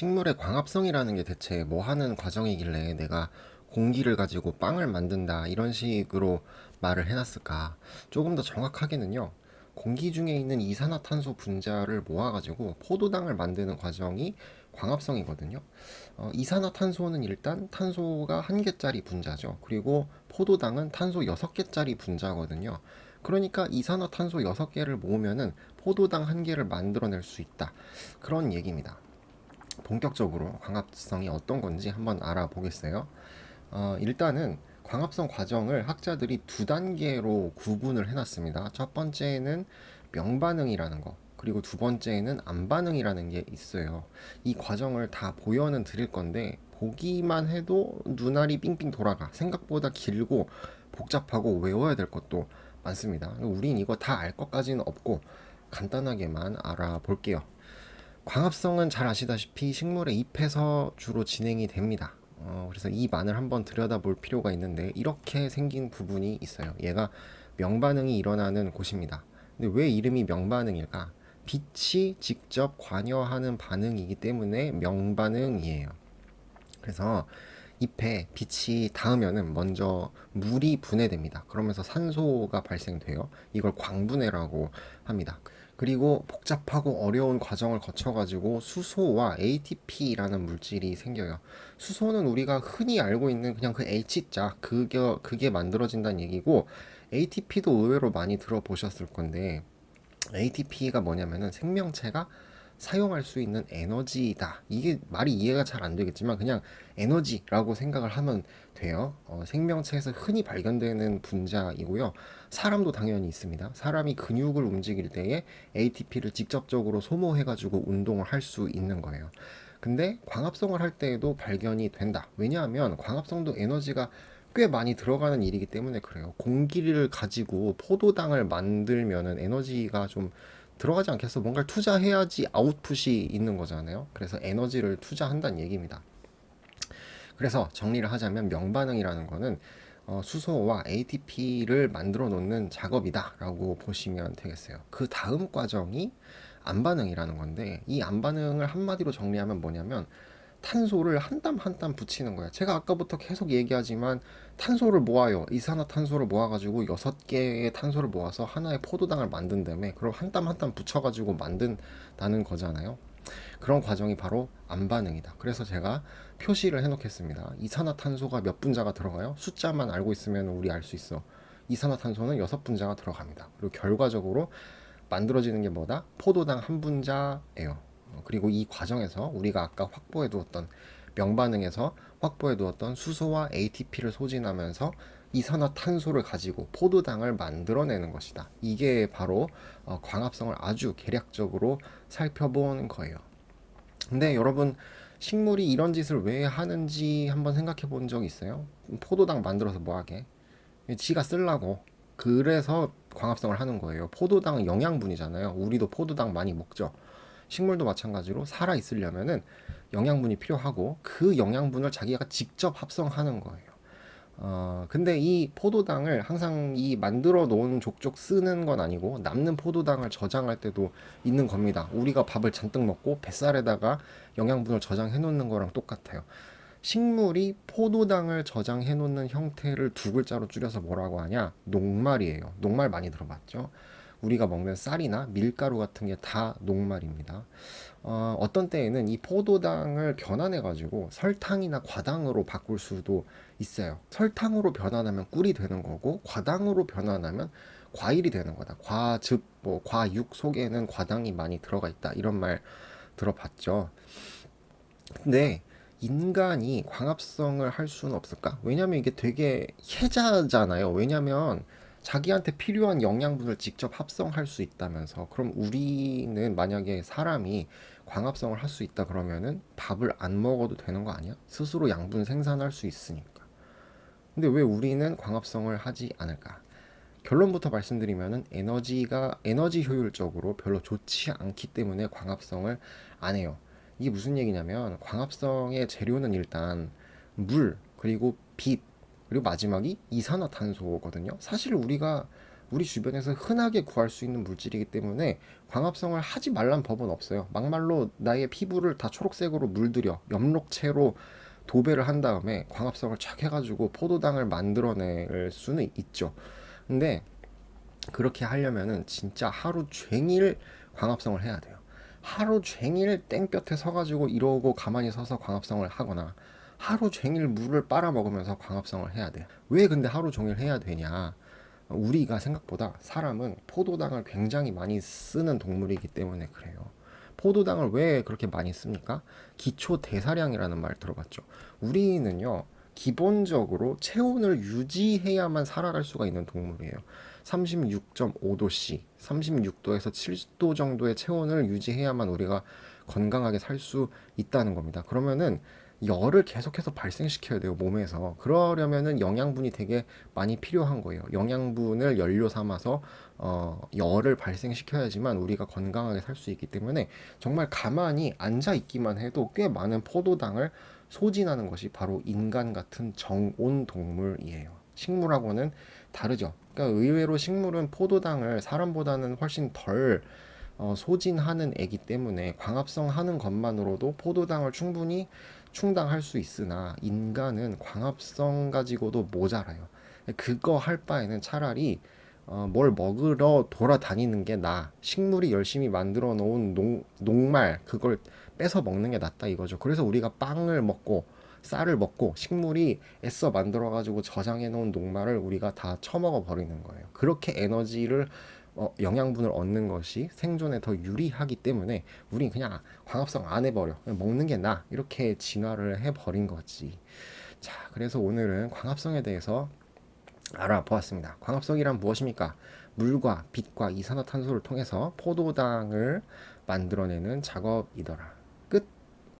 식물의 광합성이라는 게 대체 뭐 하는 과정이길래 내가 공기를 가지고 빵을 만든다 이런 식으로 말을 해놨을까? 조금 더 정확하게는요. 공기 중에 있는 이산화탄소 분자를 모아가지고 포도당을 만드는 과정이 광합성이거든요. 어, 이산화탄소는 일단 탄소가 한 개짜리 분자죠. 그리고 포도당은 탄소 여섯 개짜리 분자거든요. 그러니까 이산화탄소 여섯 개를 모으면은 포도당 한 개를 만들어낼 수 있다. 그런 얘기입니다. 본격적으로 광합성이 어떤 건지 한번 알아보겠어요. 어, 일단은 광합성 과정을 학자들이 두 단계로 구분을 해놨습니다. 첫 번째는 명반응이라는 거, 그리고 두 번째는 안반응이라는 게 있어요. 이 과정을 다 보여는 드릴 건데, 보기만 해도 눈알이 삥삥 돌아가. 생각보다 길고 복잡하고 외워야 될 것도 많습니다. 우린 이거 다 알 것까지는 없고, 간단하게만 알아볼게요. 광합성은 잘 아시다시피 식물의 잎에서 주로 진행이 됩니다. 어, 그래서 이 만을 한번 들여다볼 필요가 있는데 이렇게 생긴 부분이 있어요. 얘가 명반응이 일어나는 곳입니다. 근데 왜 이름이 명반응일까? 빛이 직접 관여하는 반응이기 때문에 명반응이에요. 그래서 잎에 빛이 닿으면은 먼저 물이 분해됩니다. 그러면서 산소가 발생돼요. 이걸 광분해라고 합니다. 그리고 복잡하고 어려운 과정을 거쳐가지고 수소와 ATP라는 물질이 생겨요. 수소는 우리가 흔히 알고 있는 그냥 그 H자, 그게, 그게 만들어진다는 얘기고, ATP도 의외로 많이 들어보셨을 건데, ATP가 뭐냐면은 생명체가 사용할 수 있는 에너지다. 이게 말이 이해가 잘 안 되겠지만 그냥 에너지라고 생각을 하면 돼요. 어, 생명체에서 흔히 발견되는 분자이고요. 사람도 당연히 있습니다. 사람이 근육을 움직일 때에 ATP를 직접적으로 소모해가지고 운동을 할 수 있는 거예요. 근데 광합성을 할 때에도 발견이 된다. 왜냐하면 광합성도 에너지가 꽤 많이 들어가는 일이기 때문에 그래요. 공기를 가지고 포도당을 만들면은 에너지가 좀 들어가지 않겠어? 뭔가를 투자해야지 아웃풋이 있는 거잖아요. 그래서 에너지를 투자한다는 얘기입니다. 그래서 정리를 하자면 명반응이라는 거는 어, 수소와 ATP를 만들어 놓는 작업이다라고 보시면 되겠어요. 그 다음 과정이 안반응이라는 건데 이 안반응을 한마디로 정리하면 뭐냐면 탄소를 한 땀 한 땀 붙이는 거야. 제가 아까부터 계속 얘기하지만 탄소를 모아요. 이산화탄소를 모아가지고 여섯 개의 탄소를 모아서 하나의 포도당을 만든 다음에 그럼 한땀 한 땀 붙여가지고 만든다는 거잖아요. 그런 과정이 바로 안반응이다. 그래서 제가 표시를 해놓겠습니다. 이산화탄소가 몇 분자가 들어가요? 숫자만 알고 있으면 우리 알 수 있어. 이산화탄소는 여섯 분자가 들어갑니다. 그리고 결과적으로 만들어지는 게 뭐다? 포도당 한 분자예요. 어, 그리고 이 과정에서 우리가 아까 확보해 두었던 명반응에서 확보해 두었던 수소와 ATP를 소진하면서 이산화탄소를 가지고 포도당을 만들어내는 것이다. 이게 바로 어, 광합성을 아주 계략적으로 살펴본 거예요. 근데 여러분 식물이 이런 짓을 왜 하는지 한번 생각해 본 적 있어요? 포도당 만들어서 뭐 하게? 지가 쓸라고. 그래서 광합성을 하는 거예요. 포도당은 영양분이잖아요. 우리도 포도당 많이 먹죠. 식물도 마찬가지로 살아 있으려면은 영양분이 필요하고 그 영양분을 자기가 직접 합성하는 거예요. 어, 근데 이 포도당을 항상 이 만들어 놓은 족족 쓰는 건 아니고 남는 포도당을 저장할 때도 있는 겁니다. 우리가 밥을 잔뜩 먹고 뱃살에다가 영양분을 저장해 놓는 거랑 똑같아요. 식물이 포도당을 저장해 놓는 형태를 두 글자로 줄여서 뭐라고 하냐? 녹말이에요. 녹말 많이 들어봤죠? 우리가 먹는 쌀이나 밀가루 같은 게 다 녹말입니다. 어, 어떤 때에는 이 포도당을 변환해 가지고 설탕이나 과당으로 바꿀 수도 있어요. 설탕으로 변환하면 꿀이 되는 거고 과당으로 변환하면 과일이 되는 거다. 과즙, 뭐 과육 속에는 과당이 많이 들어가 있다. 이런 말 들어봤죠. 근데 인간이 광합성을 할 수는 없을까? 왜냐면 이게 되게 혜자잖아요. 왜냐면 자기한테 필요한 영양분을 직접 합성할 수 있다면서 그럼 우리는 만약에 사람이 광합성을 할 수 있다 그러면은 밥을 안 먹어도 되는 거 아니야? 스스로 양분 생산할 수 있으니까. 근데 왜 우리는 광합성을 하지 않을까? 결론부터 말씀드리면은 에너지가 에너지 효율적으로 별로 좋지 않기 때문에 광합성을 안 해요. 이게 무슨 얘기냐면 광합성의 재료는 일단 물 그리고 빛 그리고 마지막이 이산화탄소거든요. 사실 우리가 우리 주변에서 흔하게 구할 수 있는 물질이기 때문에 광합성을 하지 말란 법은 없어요. 막말로 나의 피부를 다 초록색으로 물들여 염록체로 도배를 한 다음에 광합성을 착 해가지고 포도당을 만들어낼 수는 있죠. 근데 그렇게 하려면은 진짜 하루 종일 광합성을 해야 돼요. 하루 종일 땡볕에 서가지고 이러고 가만히 서서 광합성을 하거나 하루 종일 물을 빨아 먹으면서 광합성을 해야 돼요. 왜 근데 하루 종일 해야 되냐? 우리가 생각보다 사람은 포도당을 굉장히 많이 쓰는 동물이기 때문에 그래요. 포도당을 왜 그렇게 많이 씁니까? 기초 대사량이라는 말 들어봤죠. 우리는요, 기본적으로 체온을 유지해야만 살아갈 수가 있는 동물이에요. 36.5도씨, 36도에서 7도 정도의 체온을 유지해야만 우리가 건강하게 살 수 있다는 겁니다. 그러면은 열을 계속해서 발생시켜야 돼요, 몸에서. 그러려면은 영양분이 되게 많이 필요한 거예요. 영양분을 연료 삼아서 어, 열을 발생시켜야지만 우리가 건강하게 살 수 있기 때문에 정말 가만히 앉아 있기만 해도 꽤 많은 포도당을 소진하는 것이 바로 인간 같은 정온 동물이에요. 식물하고는 다르죠. 그러니까 의외로 식물은 포도당을 사람보다는 훨씬 덜 어, 소진하는 애기 때문에 광합성 하는 것만으로도 포도당을 충분히 충당할 수 있으나 인간은 광합성 가지고도 모자라요. 그거 할 바에는 차라리 어, 뭘 먹으러 돌아다니는 게 나아. 식물이 열심히 만들어 놓은 농, 녹말 그걸 뺏어 먹는 게 낫다 이거죠. 그래서 우리가 빵을 먹고 쌀을 먹고 식물이 애써 만들어 가지고 저장해 놓은 녹말을 우리가 다 처먹어 버리는 거예요. 그렇게 에너지를 어, 영양분을 얻는 것이 생존에 더 유리하기 때문에 우린 그냥 광합성 안 해버려. 먹는 게 나. 이렇게 진화를 해버린 거지. 자, 그래서 오늘은 광합성에 대해서 알아보았습니다. 광합성이란 무엇입니까? 물과 빛과 이산화탄소를 통해서 포도당을 만들어내는 작업이더라.